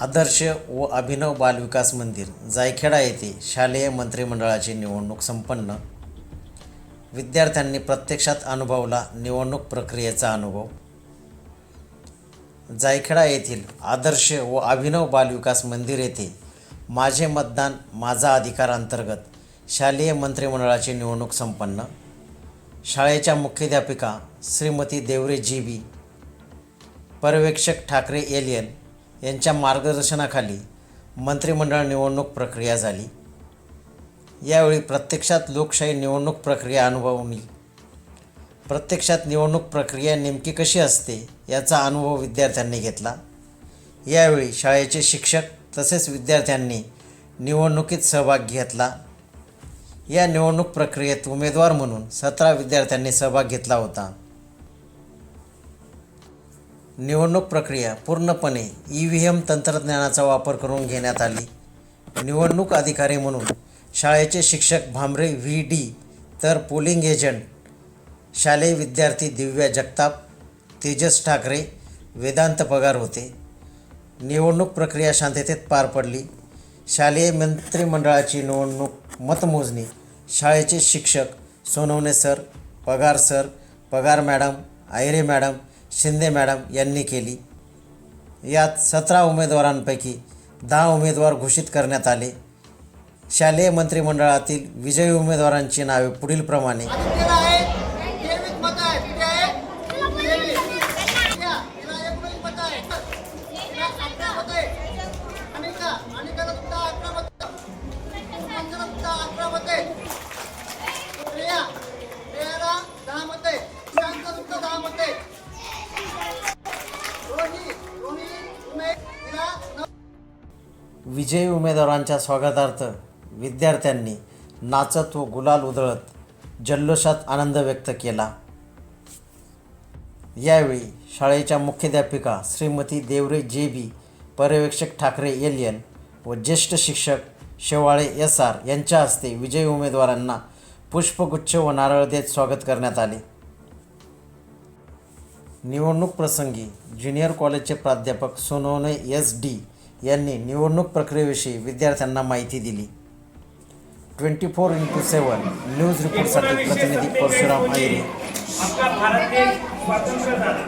आदर्श व अभिनव बालविकास मंदिर जायखेडा येथे शालेय मंत्रिमंडळाची निवडणूक संपन्न. विद्यार्थ्यांनी प्रत्यक्षात अनुभवला निवडणूक प्रक्रियेचा अनुभव. जायखेडा येथील आदर्श व अभिनव बालविकास मंदिर येथे माझे मतदान माझा अधिकार अंतर्गत शालेय मंत्रिमंडळाची निवडणूक संपन्न. शाळेच्या मुख्याध्यापिका श्रीमती देवरे जी बी पर्यवेक्षक ठाकरे एल एल यांच्या मार्गदर्शनाखाली मंत्रिमंडळ निवडणूक प्रक्रिया झाली. यावेळी प्रत्यक्षात लोकशाही निवडणूक प्रक्रिया अनुभवली. प्रत्यक्षात निवडणूक प्रक्रिया नेमकी कशी असते याचा अनुभव विद्यार्थ्यांनी घेतला. यावेळी शाळेचे शिक्षक तसेच विद्यार्थ्यांनी निवडणुकीत सहभाग घेतला. या निवडणूक प्रक्रियेत उमेदवार म्हणून सतरा विद्यार्थ्यांनी सहभाग घेतला होता. निवडणूक प्रक्रिया पूर्णपणे ई व्ही एम तंत्रज्ञानाचा वापर करून घेण्यात आली. निवडणूक अधिकारी म्हणून शाळेचे शिक्षक भांबरे व्ही डी तर पोलिंग एजंट शालेय विद्यार्थी दिव्या जगताप तेजस ठाकरे वेदांत पगार होते. निवडणूक प्रक्रिया शांततेत पार पडली. शालेय मंत्रिमंडळाची निवडणूक मतमोजणी शाळेचे शिक्षक Sonawane sir Pagar sir Pagar madam Ayare madam Shinde madam यांनी केली. यात सतरा उमेदवारांपैकी दहा उमेदवार घोषित करण्यात आले. शालेय मंत्रिमंडळातील विजयी उमेदवारांची नावे पुढीलप्रमाणे. विजयी उमेदवारांच्या स्वागतार्थ विद्यार्थ्यांनी नाचत व गुलाल उधळत जल्लोषात आनंद व्यक्त केला. यावेळी शाळेच्या मुख्याध्यापिका श्रीमती देवरे जे बी पर्यवेक्षक ठाकरे एल एल व ज्येष्ठ शिक्षक शेवाळे एस आर यांच्या हस्ते विजयी उमेदवारांना पुष्पगुच्छ व नारळ देत स्वागत करण्यात आले. निवडणूक प्रसंगी ज्युनियर कॉलेजचे प्राध्यापक सोनवणे एस डी यांनी निवडणूक प्रक्रियेविषयी विद्यार्थ्यांना माहिती दिली. Twenty four into seven news रिपोर्टसाठी प्रतिनिधी परशुराम आयरे आपला भारत देश स्वातंत्र्य झाला.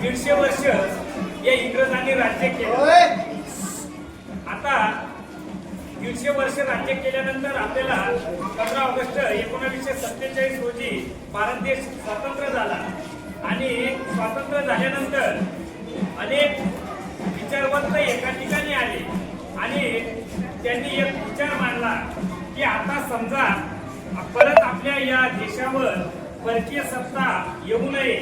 दीडशे वर्ष या इंग्रजांनी राज्य केलं. आता दीडशे वर्ष राज्य केल्यानंतर आपल्याला पंधरा ऑगस्ट एकोणावीसशे सत्तेचाळीस रोजी भारत देश स्वातंत्र्य झाला. आणि स्वातंत्र्य झाल्यानंतर अनेक विचारवंत एका ठिकाणी आले. आणि त्यांनी एक विचार मांडला की आता समजा परत आपल्या या देशावर परकीय सत्ता येऊ नये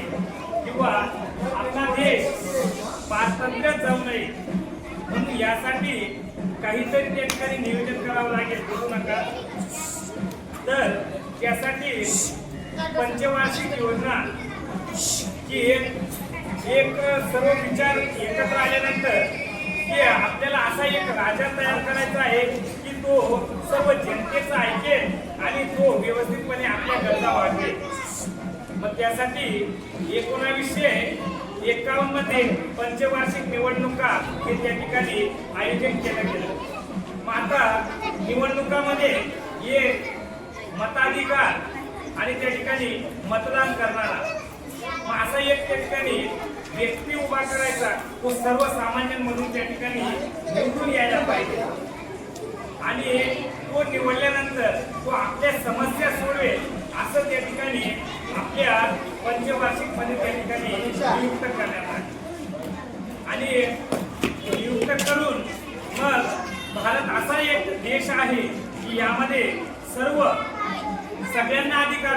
किंवा आपला देश पारतंत्र्यात जाऊ नये म्हणून यासाठी काहीतरी त्या ठिकाणी नियोजन करावं लागेल करू नका. तर त्यासाठी पंचवार्षिक योजना ही एक एक सर्व विचार एकत्र आल्यानंतर की आपल्याला असा एक राजा तयार करायचा आहे की तो सर्व जनतेचा ऐकेल आणि तो व्यवस्थितपणे आपल्या गरजा वाढवेल. मग त्यासाठी एकोणावीसशे एकावन्नमध्ये पंचवार्षिक निवडणुका हे त्या ठिकाणी आयोजन केलं गेलं. मग आता निवडणुकामध्ये एक मताधिकार आणि त्या ठिकाणी मतदान करणारा मग असा एक त्या ठिकाणी व्यक्ती उभा करायचा तो सर्वसामान्यांमधून म्हणून त्या ठिकाणी निवडून यायला पाहिजे. आणि तो निवडल्यानंतर तो आपल्या समस्या सोडवेल असं त्या ठिकाणी आपल्या पंचवार्षिकमध्ये त्या ठिकाणी नियुक्त करण्यात आले. आणि नियुक्त करून मग भारत असा एक देश आहे की यामध्ये सर्व सगळ्यांना अधिकार